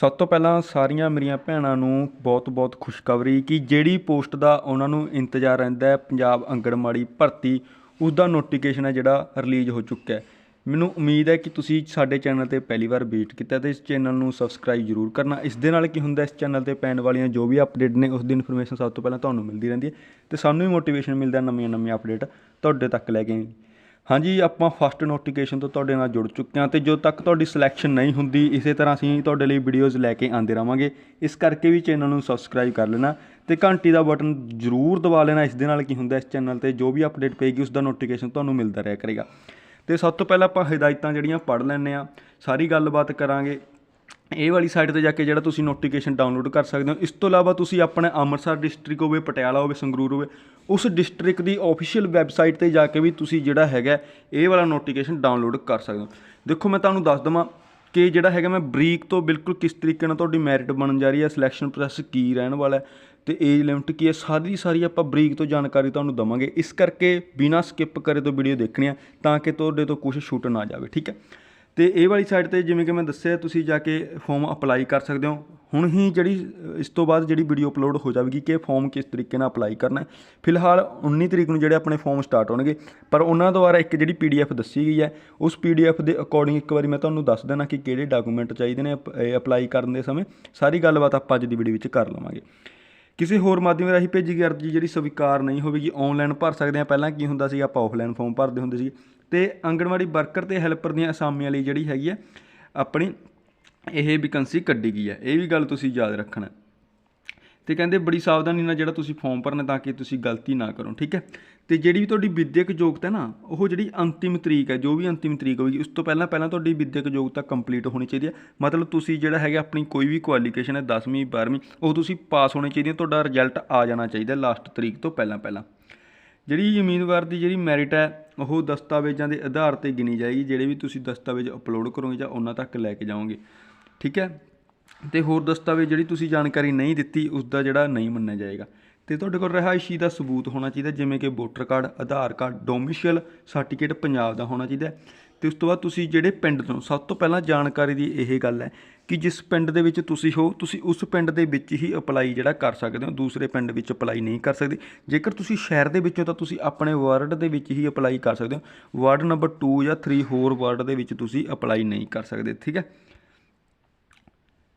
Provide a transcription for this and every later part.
ਸਭ ਤੋਂ ਪਹਿਲਾਂ ਸਾਰੀਆਂ ਮੇਰੀਆਂ ਭੈਣਾਂ ਨੂੰ ਬਹੁਤ-ਬਹੁਤ ਖੁਸ਼ਖਬਰੀ ਕਿ ਜਿਹੜੀ ਪੋਸਟ ਦਾ ਉਹਨਾਂ ਨੂੰ ਇੰਤਜ਼ਾਰ ਰਹਿੰਦਾ ਹੈ, ਪੰਜਾਬ ਆਂਗਣਵਾੜੀ ਭਰਤੀ ਉਸ ਦਾ ਨੋਟੀਫਿਕੇਸ਼ਨ ਹੈ ਜਿਹੜਾ ਰਿਲੀਜ਼ ਹੋ ਚੁੱਕਾ ਹੈ। ਮੈਨੂੰ ਉਮੀਦ ਹੈ ਕਿ ਤੁਸੀਂ ਸਾਡੇ ਚੈਨਲ ਤੇ ਪਹਿਲੀ ਵਾਰ ਵਿਜ਼ਿਟ ਕੀਤਾ ਤੇ ਇਸ ਚੈਨਲ ਨੂੰ ਸਬਸਕ੍ਰਾਈਬ ਜ਼ਰੂਰ ਕਰਨਾ। ਇਸ ਦੇ ਨਾਲ ਕੀ ਹੁੰਦਾ, ਇਸ ਚੈਨਲ ਤੇ ਪੈਣ ਵਾਲੀਆਂ ਜੋ ਵੀ ਅਪਡੇਟ ਨੇ, ਉਸ ਦੀ ਇਨਫੋਰਮੇਸ਼ਨ ਸਭ ਤੋਂ ਪਹਿਲਾਂ ਤੁਹਾਨੂੰ ਮਿਲਦੀ ਰਹਿੰਦੀ ਹੈ ਤੇ ਸਾਨੂੰ ਵੀ ਮੋਟੀਵੇਸ਼ਨ ਮਿਲਦਾ ਨਵੀਆਂ ਨਵੀਆਂ ਅਪਡੇਟ ਤੁਹਾਡੇ ਤੱਕ ਲੈ ਕੇ। ਹਾਂਜੀ, ਆਪਾਂ ਫਸਟ ਨੋਟੀਫਿਕੇਸ਼ਨ ਤੋਂ ਤੁਹਾਡੇ ਨਾਲ ਜੁੜ ਚੁੱਕੇ ਹਾਂ ਤੇ ਜਦੋਂ ਤੱਕ ਤੁਹਾਡੀ ਸਿਲੈਕਸ਼ਨ ਨਹੀਂ ਹੁੰਦੀ, ਇਸੇ ਤਰ੍ਹਾਂ ਅਸੀਂ ਤੁਹਾਡੇ ਲਈ ਵੀਡੀਓਜ਼ ਲੈ ਕੇ ਆਂਦੇ ਰਵਾਂਗੇ। ਇਸ ਕਰਕੇ ਵੀ ਚੈਨਲ ਨੂੰ ਸਬਸਕ੍ਰਾਈਬ ਕਰ ਲੈਣਾ ਤੇ ਘੰਟੀ ਦਾ ਬਟਨ ਜ਼ਰੂਰ ਦਬਾ ਲੈਣਾ। ਇਸ ਦੇ ਨਾਲ ਕੀ ਹੁੰਦਾ, ਇਸ ਚੈਨਲ ਤੇ ਜੋ ਵੀ ਅਪਡੇਟ ਪਏਗੀ ਉਸ ਦਾ ਨੋਟੀਫਿਕੇਸ਼ਨ ਤੁਹਾਨੂੰ ਮਿਲਦਾ ਰਿਹਾ ਕਰੇਗਾ। ਤੇ ਸਭ ਤੋਂ ਪਹਿਲਾਂ ਆਪਾਂ ਹਦਾਇਤਾਂ ਜਿਹੜੀਆਂ ਪੜ੍ਹ ਲੈਂਦੇ ਆ ਸਾਰੀ ਗੱਲਬਾਤ ਕਰਾਂਗੇ। ਇਹ ਵਾਲੀ ਸਾਈਟ ਤੇ ਜਾ ਕੇ ਜਿਹੜਾ ਤੁਸੀਂ ਨੋਟੀਫਿਕੇਸ਼ਨ ਡਾਊਨਲੋਡ ਕਰ ਸਕਦੇ ਹੋ। ਇਸ ਤੋਂ ਇਲਾਵਾ ਤੁਸੀਂ ਆਪਣਾ ਅੰਮ੍ਰਿਤਸਰ ਡਿਸਟ੍ਰਿਕਟ ਹੋਵੇ, ਪਟਿਆਲਾ ਹੋਵੇ, ਸੰਗਰੂਰ ਹੋਵੇ ਉਸ ਡਿਸਟ੍ਰਿਕਟ ਦੀ ਆਫੀਸ਼ੀਅਲ ਵੈਬਸਾਈਟ ਤੇ ਜਾ ਕੇ ਵੀ ਤੁਸੀਂ ਜਿਹੜਾ ਹੈਗਾ ਇਹ ਵਾਲਾ ਨੋਟੀਫਿਕੇਸ਼ਨ ਡਾਊਨਲੋਡ ਕਰ ਸਕਦੇ ਹੋ। ਦੇਖੋ ਮੈਂ ਤੁਹਾਨੂੰ ਦੱਸ ਦਵਾਂ ਕਿ ਜਿਹੜਾ ਹੈਗਾ ਮੈਂ ਬਰੀਕ ਤੋਂ ਬਿਲਕੁਲ ਕਿਸ ਤਰੀਕੇ ਨਾਲ ਤੁਹਾਡੀ ਮੈਰਿਟ ਬਣਨ ਜਾ ਰਹੀ ਹੈ ਸਿਲੈਕਸ਼ਨ ਪ੍ਰੋਸੈਸ ਕੀ ਰਹਿਣ ਵਾਲਾ ਹੈ ਤੇ ਏਜ ਲਿਮਟ ਕੀ ਹੈ, ਸਾਰੀ ਸਾਰੀ ਆਪਾਂ ਬਰੀਕ ਤੋਂ ਜਾਣਕਾਰੀ ਤੁਹਾਨੂੰ ਦਵਾਂਗੇ। ਇਸ ਕਰਕੇ ਬਿਨਾਂ ਸਕਿਪ ਕਰੇ ਤੋਂ ਵੀਡੀਓ ਦੇਖਣੀ ਆ ਤਾਂ ਕਿ ਤੁਹਾਡੇ ਤੋਂ ਕੁਝ ਛੁੱਟ ਨਾ ਜਾਵੇ, ਠੀਕ ਹੈ? ਤੇ ਇਹ ਵਾਲੀ ਸਾਈਟ ਤੇ ਜਿਵੇਂ ਕਿ ਮੈਂ ਦੱਸਿਆ, ਤੁਸੀਂ ਜਾ ਕੇ ਫਾਰਮ ਅਪਲਾਈ ਕਰ ਸਕਦੇ ਹੋ। ਹੁਣ ਹੀ ਜਿਹੜੀ, ਇਸ ਤੋਂ ਬਾਅਦ ਜਿਹੜੀ ਵੀਡੀਓ ਅਪਲੋਡ ਹੋ ਜਾਵੇਗੀ ਕਿ ਫਾਰਮ ਕਿਸ ਤਰੀਕੇ ਨਾਲ ਅਪਲਾਈ ਕਰਨਾ ਹੈ। ਫਿਲਹਾਲ 19 ਤਰੀਕ ਨੂੰ ਜਿਹੜੇ ਆਪਣੇ ਫਾਰਮ ਸਟਾਰਟ ਹੋਣਗੇ, ਪਰ ਉਹਨਾਂ ਦੁਆਰਾ ਇੱਕ ਜਿਹੜੀ ਪੀਡੀਐਫ ਦੱਸੀ ਗਈ ਹੈ, ਉਸ ਪੀਡੀਐਫ ਦੇ ਅਕੋਰਡਿੰਗ ਇੱਕ ਵਾਰੀ ਮੈਂ ਤੁਹਾਨੂੰ ਦੱਸ ਦੇਣਾ ਕਿ ਕਿਹੜੇ ਡਾਕੂਮੈਂਟ ਚਾਹੀਦੇ ਨੇ ਅਪਲਾਈ ਕਰਨ ਦੇ ਸਮੇਂ। ਸਾਰੀ ਗੱਲਬਾਤ ਆਪਾਂ ਅੱਜ ਦੀ ਵੀਡੀਓ ਵਿੱਚ ਕਰ ਲਵਾਂਗੇ। ਕਿਸੇ ਹੋਰ ਮਾਧਿਅਮ ਰਾਹੀਂ ਭੇਜੀ ਗਈ ਅਰਜ਼ੀ ਜਿਹੜੀ ਸਵੀਕਾਰ ਨਹੀਂ ਹੋਵੇਗੀ ਆਨਲਾਈਨ ਭਰ ਸਕਦੇ ਆ ਪਹਿਲਾਂ ਕੀ ਹੁੰਦਾ ਸੀ ਆਪਾਂ ਆਫਲਾਈਨ ਫਾਰਮ ਭਰਦੇ ਹੁੰਦੇ ਸੀ। ਤੇ ਆਂਗਣਵਾੜੀ ਵਰਕਰ ਤੇ ਹੈਲਪਰ ਦੀਆਂ ਅਸਾਮੀਆਂ ਲਈ ਜਿਹੜੀ ਹੈਗੀ ਹੈ, ਆਪਣੀ ਇਹ ਵੈਕੈਂਸੀ ਕੱਢੀ ਗਈ ਹੈ ਇਹ ਵੀ ਗੱਲ ਤੁਸੀਂ ਯਾਦ ਰੱਖਣਾ। ਤੇ ਕਹਿੰਦੇ ਬੜੀ ਸਾਵਧਾਨੀ ਨਾਲ ਜਿਹੜਾ ਤੁਸੀਂ ਫਾਰਮ ਭਰਨਾ ਤਾਂ ਕਿ ਤੁਸੀਂ ਗਲਤੀ ਨਾ ਕਰੋ, ਠੀਕ ਹੈ? ਤੇ ਜਿਹੜੀ ਵੀ ਤੁਹਾਡੀ ਵਿਦਿਅਕ ਯੋਗਤਾ ਨਾ, ਉਹ ਜਿਹੜੀ ਅੰਤਿਮ ਤਰੀਕ ਹੈ, ਜੋ ਵੀ ਅੰਤਿਮ ਤਰੀਕ ਹੋਵੇਗੀ, ਉਸ ਤੋਂ ਪਹਿਲਾਂ ਪਹਿਲਾਂ ਤੁਹਾਡੀ ਵਿਦਿਅਕ ਯੋਗਤਾ ਕੰਪਲੀਟ ਹੋਣੀ ਚਾਹੀਦੀ ਹੈ। ਮਤਲਬ ਤੁਸੀਂ ਜਿਹੜਾ ਹੈਗਾ ਆਪਣੀ ਕੋਈ ਵੀ ਕੁਆਲੀਫਿਕੇਸ਼ਨ ਹੈ 10ਵੀਂ 12ਵੀਂ ਉਹ ਤੁਸੀਂ ਪਾਸ ਹੋਣੀ ਚਾਹੀਦੀ ਹੈ, ਤੁਹਾਡਾ ਰਿਜ਼ਲਟ ਆ ਜਾਣਾ ਚਾਹੀਦਾ ਲਾਸਟ ਤਰੀਕ ਤੋਂ ਪਹਿਲਾਂ ਪਹਿਲਾਂ। ਜਿਹੜੀ ਉਮੀਦਵਾਰ ਦੀ ਜਿਹੜੀ ਮੈਰਿਟ ਹੈ, ਉਹ ਦਸਤਾਵੇਜ਼ਾਂ ਦੇ ਆਧਾਰ ਤੇ ਗਿਣੀ ਜਾਏਗੀ। ਜਿਹੜੇ ਵੀ ਤੁਸੀਂ ਦਸਤਾਵੇਜ਼ ਅਪਲੋਡ ਕਰੋਗੇ ਜਾਂ ਉਹਨਾਂ ਤੱਕ ਲੈ ਕੇ ਜਾਓਗੇ। ਠੀਕ ਹੈ? ਤੇ ਹੋਰ ਦਸਤਾਵੇਜ਼ ਜਿਹੜੀ ਤੁਸੀਂ ਜਾਣਕਾਰੀ ਨਹੀਂ ਦਿੱਤੀ ਉਸ ਦਾ ਜਿਹੜਾ ਨਹੀਂ ਮੰਨਿਆ ਜਾਏਗਾ। ਤੇ ਤੁਹਾਡੇ ਕੋਲ ਰਿਹਾਇਸ਼ੀ ਦਾ ਸਬੂਤ ਹੋਣਾ ਚਾਹੀਦਾ, ਜਿਵੇਂ ਕਿ voter card, Aadhaar card, domicile certificate Punjab ਦਾ ਹੋਣਾ ਚਾਹੀਦਾ। ਹੈ। ਤੇ ਉਸ ਤੋਂ ਬਾਅਦ ਤੁਸੀਂ ਜਿਹੜੇ ਪਿੰਡ ਤੋਂ, ਸਭ ਤੋਂ ਪਹਿਲਾਂ ਜਾਣਕਾਰੀ ਦੀ ਇਹ ਗੱਲ ਹੈ ਕਿ ਜਿਸ ਪਿੰਡ ਦੇ ਵਿੱਚ ਤੁਸੀਂ ਹੋ, ਤੁਸੀਂ ਉਸ ਪਿੰਡ ਦੇ ਵਿੱਚ ਹੀ ਅਪਲਾਈ ਜਿਹੜਾ ਕਰ ਸਕਦੇ ਹੋ, ਦੂਸਰੇ ਪਿੰਡ ਵਿੱਚ ਅਪਲਾਈ ਨਹੀਂ ਕਰ ਸਕਦੇ। ਜੇਕਰ ਤੁਸੀਂ ਸ਼ਹਿਰ ਦੇ ਵਿੱਚੋਂ, ਤਾਂ ਤੁਸੀਂ ਆਪਣੇ ਵਾਰਡ ਦੇ ਵਿੱਚ ਹੀ ਅਪਲਾਈ ਕਰ ਸਕਦੇ ਹੋ। ਵਾਰਡ ਨੰਬਰ 2 ਜਾਂ 3 ਹੋਰ ਵਾਰਡ ਦੇ ਵਿੱਚ ਤੁਸੀਂ ਅਪਲਾਈ ਨਹੀਂ ਕਰ ਸਕਦੇ, ਠੀਕ ਹੈ?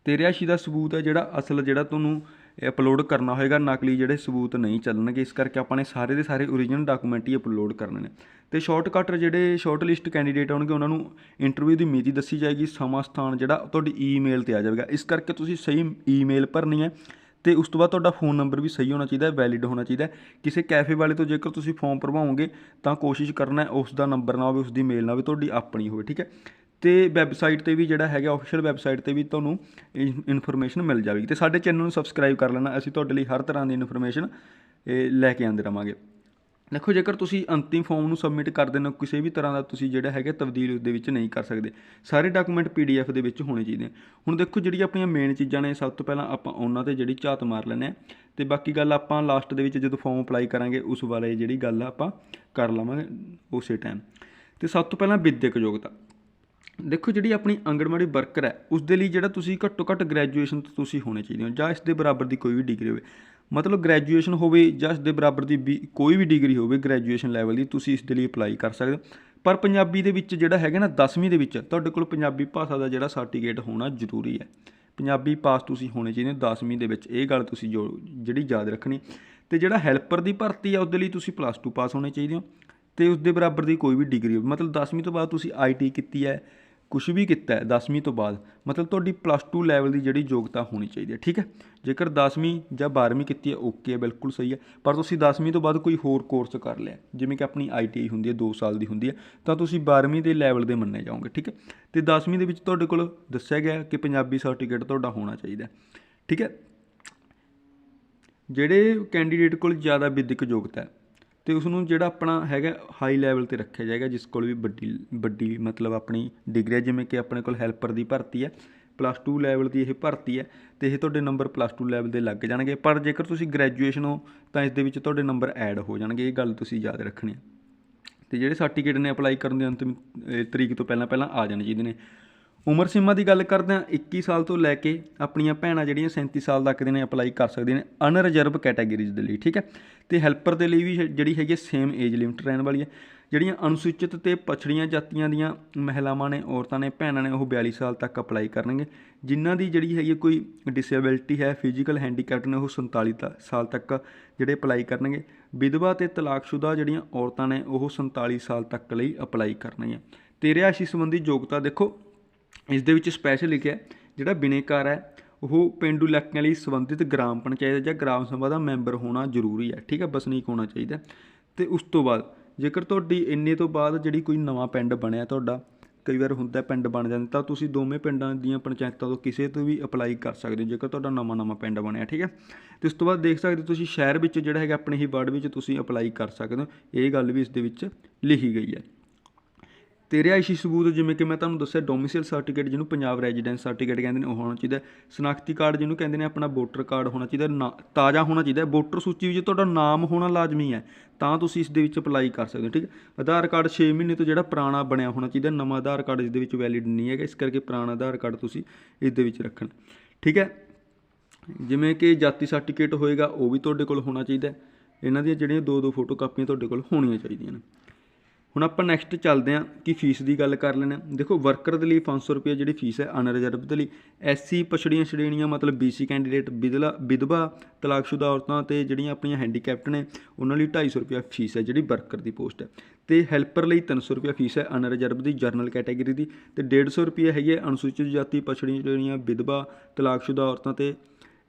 ਤੇ ਰਿਹਾਇਸ਼ੀ ਦਾ ਸਬੂਤ ਹੈ ਜਿਹੜਾ ਅਸਲ ਜਿਹੜਾ ਤੁਹਾਨੂੰ ਅਪਲੋਡ ਕਰਨਾ ਹੋਏਗਾ, ਨਕਲੀ ਜਿਹੜੇ ਸਬੂਤ ਨਹੀਂ ਚੱਲਣਗੇ, ਇਸ ਕਰਕੇ ਆਪਾਂ ਨੇ ਸਾਰੇ ਦੇ ਸਾਰੇ ਓਰੀਜਨਲ ਡਾਕੂਮੈਂਟ ਹੀ ਅਪਲੋਡ ਕਰਨੇ ਨੇ। ਤੇ ਸ਼ਾਰਟਕਟ ਜਿਹੜੇ ਸ਼ਾਰਟ ਲਿਸਟ ਕੈਂਡੀਡੇਟ ਆਉਣਗੇ, ਉਹਨਾਂ ਨੂੰ ਇੰਟਰਵਿਊ ਦੀ ਮਿਤੀ ਦੱਸੀ ਜਾਏਗੀ, ਸਮਾਂ ਸਥਾਨ ਜਿਹੜਾ ਤੁਹਾਡੀ ਈਮੇਲ ਤੇ ਆ ਜਾਵੇਗਾ। ਇਸ ਕਰਕੇ ਤੁਸੀਂ ਸਹੀ ਈਮੇਲ ਭਰਨੀ ਹੈ ਤੇ ਉਸ ਤੋਂ ਬਾਅਦ ਤੁਹਾਡਾ ਫੋਨ ਨੰਬਰ ਵੀ ਸਹੀ ਹੋਣਾ ਚਾਹੀਦਾ ਵੈਲਿਡ ਹੋਣਾ ਚਾਹੀਦਾ ਕਿਸੇ ਕੈਫੇ ਵਾਲੇ ਤੋਂ ਜੇਕਰ ਤੁਸੀਂ ਫਾਰਮ ਭਰਵਾਓਗੇ, ਤਾਂ ਕੋਸ਼ਿਸ਼ ਕਰਨਾ ਉਸ ਦਾ ਨੰਬਰ ਨਾ ਹੋਵੇ, ਉਸ ਦੀ ਮੇਲ ਨਾ ਹੋਵੇ, ਤੁਹਾਡੀ ਆਪਣੀ ਹੋਵੇ, ਠੀਕ ਹੈ? ਅਤੇ ਵੈੱਬਸਾਈਟ ਤੇ ਵੀ ਜਿਹੜਾ ਹੈਗਾ ਆਫੀਸ਼ੀਅਲ ਵੈੱਬਸਾਈਟ ਤੇ ਵੀ ਤੁਹਾਨੂੰ ਇਨਫੋਰਮੇਸ਼ਨ ਮਿਲ ਜਾਵੇਗੀ। ਅਤੇ ਸਾਡੇ ਚੈਨਲ ਨੂੰ ਸਬਸਕ੍ਰਾਈਬ ਕਰ ਲੈਣਾ। ਅਸੀਂ ਤੁਹਾਡੇ ਲਈ ਹਰ ਤਰ੍ਹਾਂ ਦੀ ਇਨਫੋਰਮੇਸ਼ਨ ਲੈ ਕੇ ਆਉਂਦੇ ਰਵਾਂਗੇ। ਦੇਖੋ, ਜੇਕਰ ਤੁਸੀਂ ਅੰਤਿਮ ਫਾਰਮ ਨੂੰ ਸਬਮਿਟ ਕਰ ਦਿੰਦੇ ਹੋ ਕਿਸੇ ਵੀ ਤਰ੍ਹਾਂ ਦਾ ਤੁਸੀਂ ਜਿਹੜਾ ਹੈਗਾ, ਤਬਦੀਲ ਉਸ ਦੇ ਵਿੱਚ ਨਹੀਂ ਕਰ ਸਕਦੇ। ਸਾਰੇ ਡਾਕੂਮੈਂਟ ਪੀਡੀਐਫ ਦੇ ਵਿੱਚ ਹੋਣੇ ਚਾਹੀਦੇ। ਹੁਣ ਦੇਖੋ ਜਿਹੜੀ ਆਪਣੀਆਂ ਮੇਨ ਚੀਜ਼ਾਂ ਨੇ, ਸਭ ਤੋਂ ਪਹਿਲਾਂ ਆਪਾਂ ਉਹਨਾਂ ਤੇ ਜਿਹੜੀ ਝਾਤ ਮਾਰ ਲੈਂਦੇ ਆ ਤੇ ਬਾਕੀ ਗੱਲ ਆਪਾਂ ਲਾਸਟ ਦੇ ਵਿੱਚ ਜਦੋਂ ਫਾਰਮ ਅਪਲਾਈ ਕਰਾਂਗੇ, ਉਸ ਬਾਰੇ ਜਿਹੜੀ ਗੱਲ ਆ ਆਪਾਂ ਕਰ ਲਵਾਂਗੇ ਉਸੇ ਟਾਈਮ ਤੇ ਸਭ ਤੋਂ ਪਹਿਲਾਂ ਵਿਦਿਅਕ ਯੋਗਤਾ। ਦੇਖੋ ਜਿਹੜੀ ਆਪਣੀ ਆਂਗਣਵਾੜੀ ਵਰਕਰ ਹੈ ਉਸ ਦੇ ਲਈ ਜਿਹੜਾ ਤੁਸੀਂ ਘੱਟੋ ਘੱਟ ਗ੍ਰੈਜੂਏਸ਼ਨ ਤੋਂ ਤੁਸੀਂ ਹੋਣੇ ਚਾਹੀਦੇ ਹੋ, ਜਾਂ ਇਸ ਦੇ ਬਰਾਬਰ ਦੀ ਕੋਈ ਵੀ ਡਿਗਰੀ ਹੋਵੇ। ਮਤਲਬ ਗ੍ਰੈਜੂਏਸ਼ਨ ਹੋਵੇ ਜਾਂ ਇਸ ਦੇ ਬਰਾਬਰ ਦੀ ਵੀ ਕੋਈ ਵੀ ਡਿਗਰੀ ਹੋਵੇ ਗ੍ਰੈਜੂਏਸ਼ਨ ਲੈਵਲ ਦੀ ਤੁਸੀਂ ਇਸ ਦੇ ਲਈ ਅਪਲਾਈ ਕਰ ਸਕਦੇ ਹੋ। ਪਰ ਪੰਜਾਬੀ ਦੇ ਵਿੱਚ ਜਿਹੜਾ ਹੈਗਾ ਨਾ 10ਵੀਂ ਦੇ ਵਿੱਚ ਤੁਹਾਡੇ ਕੋਲ ਪੰਜਾਬੀ ਭਾਸ਼ਾ ਦਾ ਜਿਹੜਾ ਸਰਟੀਫਿਕੇਟ ਹੋਣਾ ਜ਼ਰੂਰੀ ਹੈ। ਪੰਜਾਬੀ ਪਾਸ ਤੁਸੀਂ ਹੋਣੇ ਚਾਹੀਦੇ 10ਵੀਂ ਦੇ ਵਿੱਚ, ਇਹ ਗੱਲ ਤੁਸੀਂ ਜੋ ਜਿਹੜੀ ਯਾਦ ਰੱਖਣੀ। ਤੇ ਜਿਹੜਾ ਹੈਲਪਰ ਦੀ ਭਰਤੀ ਆ, ਉਹਦੇ ਲਈ ਤੁਸੀਂ ਪਲੱਸ 2 ਪਾਸ ਹੋਣੇ ਚਾਹੀਦੇ ਹੋ। ਤੇ ਉਸ ਦੇ ਬਰਾਬਰ ਦੀ ਕੋਈ ਵੀ ਡਿਗਰੀ ਹੋਵੇ, ਮਤਲਬ 10ਵੀਂ ਤੋਂ ਬਾਅਦ ਤੁਸੀਂ ਆਈਟੀ ਕੀਤੀ ਹੈ ਕੁਝ ਵੀ ਕੀਤਾ ਹੈ 10ਵੀਂ ਤੋਂ ਬਾਅਦ, ਮਤਲਬ ਤੁਹਾਡੀ ਪਲੱਸ 2 ਲੈਵਲ ਦੀ ਜਿਹੜੀ ਯੋਗਤਾ ਹੋਣੀ ਚਾਹੀਦੀ ਹੈ, ਠੀਕ ਹੈ? ਜੇਕਰ 10ਵੀਂ ਜਾਂ 12ਵੀਂ ਕੀਤੀ ਹੈ ਓਕੇ ਹੈ, ਬਿਲਕੁਲ ਸਹੀ ਹੈ। ਪਰ ਤੁਸੀਂ 10ਵੀਂ ਤੋਂ ਬਾਅਦ ਕੋਈ ਹੋਰ ਕੋਰਸ ਕਰ ਲਿਆ ਜਿਵੇਂ ਕਿ ਆਪਣੀ ਆਈਟੀਆਈ ਹੁੰਦੀ ਹੈ 2 ਸਾਲ ਦੀ ਹੁੰਦੀ ਹੈ, ਤਾਂ ਤੁਸੀਂ 12ਵੀਂ ਦੇ ਲੈਵਲ ਦੇ ਮੰਨੇ ਜਾਓਗੇ, ਠੀਕ ਹੈ? ਤੇ 10ਵੀਂ ਦੇ ਵਿੱਚ ਤੁਹਾਡੇ ਕੋਲ ਦੱਸਿਆ ਗਿਆ ਕਿ ਪੰਜਾਬੀ ਸਰਟੀਫਿਕੇਟ ਤੁਹਾਡਾ ਹੋਣਾ ਚਾਹੀਦਾ ਠੀਕ ਹੈ? ਜਿਹੜੇ ਕੈਂਡੀਡੇਟ ਕੋਲ ਜ਼ਿਆਦਾ ਵਿਦਿਅਕ ਯੋਗਤਾ ਹੈ ਅਤੇ ਉਸ ਨੂੰ ਜਿਹੜਾ ਆਪਣਾ ਹੈਗਾ ਹਾਈ ਲੈਵਲ ਤੇ ਰੱਖਿਆ ਜਾਏਗਾ, ਜਿਸ ਕੋਲ ਵੀ ਵੱਡੀ ਵੱਡੀ ਮਤਲਬ ਆਪਣੀ ਡਿਗਰੀ ਹੈ, ਜਿਵੇਂ ਕਿ ਆਪਣੇ ਕੋਲ ਹੈਲਪਰ ਦੀ ਭਰਤੀ ਹੈ ਪਲੱਸ 2 ਲੈਵਲ ਦੀ ਇਹ ਭਰਤੀ ਹੈ ਅਤੇ ਇਹ ਤੁਹਾਡੇ ਨੰਬਰ ਪਲੱਸ 2 ਲੈਵਲ ਦੇ ਲੱਗ ਜਾਣਗੇ। ਪਰ ਜੇਕਰ ਤੁਸੀਂ ਗ੍ਰੈਜੂਏਸ਼ਨ ਹੋ, ਤਾਂ ਇਸ ਦੇ ਵਿੱਚ ਤੁਹਾਡੇ ਨੰਬਰ ਐਡ ਹੋ ਜਾਣਗੇ, ਇਹ ਗੱਲ ਤੁਸੀਂ ਯਾਦ ਰੱਖਣੀ ਹੈ। ਅਤੇ ਜਿਹੜੇ ਸਰਟੀਫਿਕੇਟ ਨੇ ਅਪਲਾਈ ਕਰਨ ਦੇ ਅੰਤਿਮ ਤਰੀਕ ਤੋਂ ਪਹਿਲਾਂ ਪਹਿਲਾਂ ਆ ਜਾਣੇ ਚਾਹੀਦੇ ਨੇ। ਉਮਰ ਸੀਮਾ ਦੀ ਗੱਲ ਕਰਦੇ ਹਾਂ 21 ਸਾਲ ਤੋਂ ਲੈ ਕੇ ਆਪਣੀਆਂ ਭੈਣਾਂ ਜਿਹੜੀਆਂ 37 ਸਾਲ ਤੱਕ ਦੇ ਨੇ ਅਪਲਾਈ ਕਰ ਸਕਦੀਆਂ ਨੇ ਅਨਰਿਜ਼ਰਵ ਕੈਟਾਗਰੀਜ਼ ਦੇ ਲਈ, ਠੀਕ ਹੈ? ਤੇ ਹੈਲਪਰ ਦੇ ਲਈ ਵੀ ਜਿਹੜੀ ਹੈਗੀ ਸੇਮ ਏਜ ਲਿਮਟ ਰਹਿਣ ਵਾਲੀ ਹੈ ਜਿਹੜੀਆਂ ਅਨੁਸੂਚਿਤ ਤੇ ਪਛੜੀਆਂ ਜਾਤੀਆਂ ਦੀਆਂ ਮਹਿਲਾਵਾਂ ਨੇ ਔਰਤਾਂ ਨੇ ਭੈਣਾਂ ਨੇ ਉਹ 42 ਸਾਲ ਤੱਕ ਅਪਲਾਈ ਕਰਨਗੇ। ਜਿਨ੍ਹਾਂ ਦੀ ਜਿਹੜੀ ਹੈਗੀ ਹੈ ਕੋਈ ਡਿਸੇਬਿਲਟੀ ਹੈ ਫਿਜ਼ੀਕਲ ਹੈਂਡੀਕੈਪਟ ਨੇ ਉਹ 47 ਤ- ਸਾਲ ਤੱਕ ਜਿਹੜੇ ਅਪਲਾਈ ਕਰਨਗੇ। ਵਿਧਵਾ ਤੇ ਤਲਾਕਸ਼ੁਦਾ ਜਿਹੜੀਆਂ ਔਰਤਾਂ ਨੇ ਉਹ 47 ਸਾਲ ਤੱਕ ਲਈ ਅਪਲਾਈ ਕਰਨਗੀਆਂ। ਤੇ ਰਿਹਾਇਸ਼ੀ ਸੰਬੰਧੀ ਯੋਗਤਾ ਦੇਖੋ ਇਸ ਦੇ ਵਿੱਚ ਸਪੈਸ਼ਲ ਲਿਖਿਆ ਹੈ, ਜਿਹੜਾ ਬਿਨੇਕਾਰ ਹੈ ਉਹ ਪਿੰਡੂ ਇਲਾਕਿਆਂ ਲਈ ਸੰਬੰਧਿਤ ਗ੍ਰਾਮ ਪੰਚਾਇਤ ਜਾਂ ਗ੍ਰਾਮ ਸਭਾ ਦਾ ਮੈਂਬਰ ਹੋਣਾ ਜ਼ਰੂਰੀ ਹੈ, ਠੀਕ ਹੈ, ਵਸਨੀਕ ਹੋਣਾ ਚਾਹੀਦਾ ਹੈ। ਤੇ ਉਸ ਤੋਂ ਬਾਅਦ ਜੇਕਰ ਤੁਹਾਡੀ ਇੰਨੇ ਤੋਂ ਬਾਅਦ ਜਿਹੜੀ ਕੋਈ ਨਵਾਂ ਪਿੰਡ ਬਣਿਆ ਤੁਹਾਡਾ, ਕਈ ਵਾਰ ਹੁੰਦਾ ਪਿੰਡ ਬਣ ਜਾਂਦਾ, ਤਾਂ ਤੁਸੀਂ ਦੋਵੇਂ ਪਿੰਡਾਂ ਦੀਆਂ ਪੰਚਾਇਤਾਂ ਤੋਂ ਕਿਸੇ ਤੋਂ ਵੀ ਅਪਲਾਈ ਕਰ ਸਕਦੇ ਹੋ, ਜੇਕਰ ਤੁਹਾਡਾ ਨਵਾਂ ਨਵਾਂ ਪਿੰਡ ਬਣਿਆ, ਠੀਕ ਹੈ। ਤੇ ਉਸ ਤੋਂ ਬਾਅਦ ਦੇਖ ਸਕਦੇ ਹੋ ਤੁਸੀਂ ਸ਼ਹਿਰ ਵਿੱਚ ਜਿਹੜਾ ਹੈਗਾ, ਆਪਣੇ ਹੀ ਵਾਰਡ ਵਿੱਚ ਤੁਸੀਂ ਅਪਲਾਈ ਕਰ ਸਕਦੇ ਹੋ। ਇਹ ਗੱਲ ਵੀ ਇਸ ਦੇ ਵਿੱਚ ਲਿਖੀ ਗਈ ਹੈ। ਤੇ ਰਿਹਾਇਸ਼ੀ ਸਬੂਤ ਜਿਵੇਂ ਕਿ ਮੈਂ ਤੁਹਾਨੂੰ ਦੱਸਿਆ ਡੋਮਿਸਾਈਲ ਸਰਟੀਫਿਕੇਟ ਜਿਹਨੂੰ ਪੰਜਾਬ ਰੈਜ਼ੀਡੈਂਸ ਸਰਟੀਫਿਕੇਟ ਕਹਿੰਦੇ ਨੇ, ਉਹ ਹੋਣਾ ਚਾਹੀਦਾ ਸ਼ਨਾਖਤੀ ਕਾਰਡ ਜਿਹਨੂੰ ਕਹਿੰਦੇ ਨੇ, ਆਪਣਾ ਵੋਟਰ ਕਾਰਡ ਹੋਣਾ ਚਾਹੀਦਾ ਨਾ- ਤਾਜ਼ਾ ਹੋਣਾ ਚਾਹੀਦਾ ਵੋਟਰ ਸੂਚੀ ਵਿੱਚ ਤੁਹਾਡਾ ਨਾਮ ਹੋਣਾ ਲਾਜ਼ਮੀ ਹੈ, ਤਾਂ ਤੁਸੀਂ ਇਸ ਦੇ ਵਿੱਚ ਅਪਲਾਈ ਕਰ ਸਕਦੇ ਹੋ, ਠੀਕ ਹੈ? ਆਧਾਰ ਕਾਰਡ 6 ਮਹੀਨੇ ਤੋਂ ਜਿਹੜਾ ਪੁਰਾਣਾ ਬਣਿਆ ਹੋਣਾ ਚਾਹੀਦਾ ਨਵਾਂ ਆਧਾਰ ਕਾਰਡ ਇਸ ਦੇ ਵਿੱਚ ਵੈਲਿਡ ਨਹੀਂ ਹੈਗਾ, ਇਸ ਕਰਕੇ ਪੁਰਾਣਾ ਆਧਾਰ ਕਾਰਡ ਤੁਸੀਂ ਇਸ ਦੇ ਵਿੱਚ ਰੱਖਣਾ, ਠੀਕ ਹੈ? ਜਿਵੇਂ ਕਿ ਜਾਤੀ ਸਰਟੀਫਿਕੇਟ ਹੋਏਗਾ, ਉਹ ਵੀ ਤੁਹਾਡੇ ਕੋਲ ਹੋਣਾ ਚਾਹੀਦਾ ਇਹਨਾਂ ਦੀਆਂ ਜਿਹੜੀਆਂ ਦੋ ਦੋ ਫੋਟੋ ਕਾਪੀਆਂ ਤੁਹਾਡੇ ਕੋਲ ਹੋਣੀਆਂ ਚਾਹੀਦੀਆਂ ਨੇ। ਹੁਣ ਆਪਾਂ ਨੈਕਸਟ ਚੱਲਦੇ ਹਾਂ ਕਿ ਫੀਸ ਦੀ ਗੱਲ ਕਰ ਲੈਣਾ ਦੇਖੋ ਵਰਕਰ ਦੇ ਲਈ 500 ਰੁਪਏ ਜਿਹੜੀ ਫੀਸ ਹੈ ਅਨਰਿਜ਼ਰਵ ਦੇ ਲਈ। ਐਸਸੀ ਪਛੜੀਆਂ ਸ਼੍ਰੇਣੀਆਂ ਮਤਲਬ ਬੀਸੀ ਕੈਂਡੀਡੇਟ ਵਿਧਲਾ ਵਿਧਵਾ, ਤਲਾਕਸ਼ੁਦਾ ਔਰਤਾਂ ਤੇ ਜਿਹੜੀਆਂ ਆਪਣੀਆਂ ਹੈਂਡੀਕੈਪਟ ਨੇ, ਉਹਨਾਂ ਲਈ 250 ਰੁਪਏ ਫੀਸ ਹੈ ਜਿਹੜੀ ਵਰਕਰ ਦੀ ਪੋਸਟ ਹੈ। ਤੇ ਹੈਲਪਰ ਲਈ 300 ਰੁਪਏ ਫੀਸ ਹੈ ਅਨਰਿਜ਼ਰਵ ਦੀ ਜਰਨਲ ਕੈਟਾਗਰੀ ਦੀ। ਤੇ 150 ਰੁਪਏ ਹੈਗੀ ਹੈ ਅਨੁਸੂਚਿਤ ਜਾਤੀ ਪਛੜੀਆਂ ਸ਼੍ਰੇਣੀਆਂ ਵਿਧਵਾ, ਤਲਾਕਸ਼ੁਦਾ ਔਰਤਾਂ ਤੇ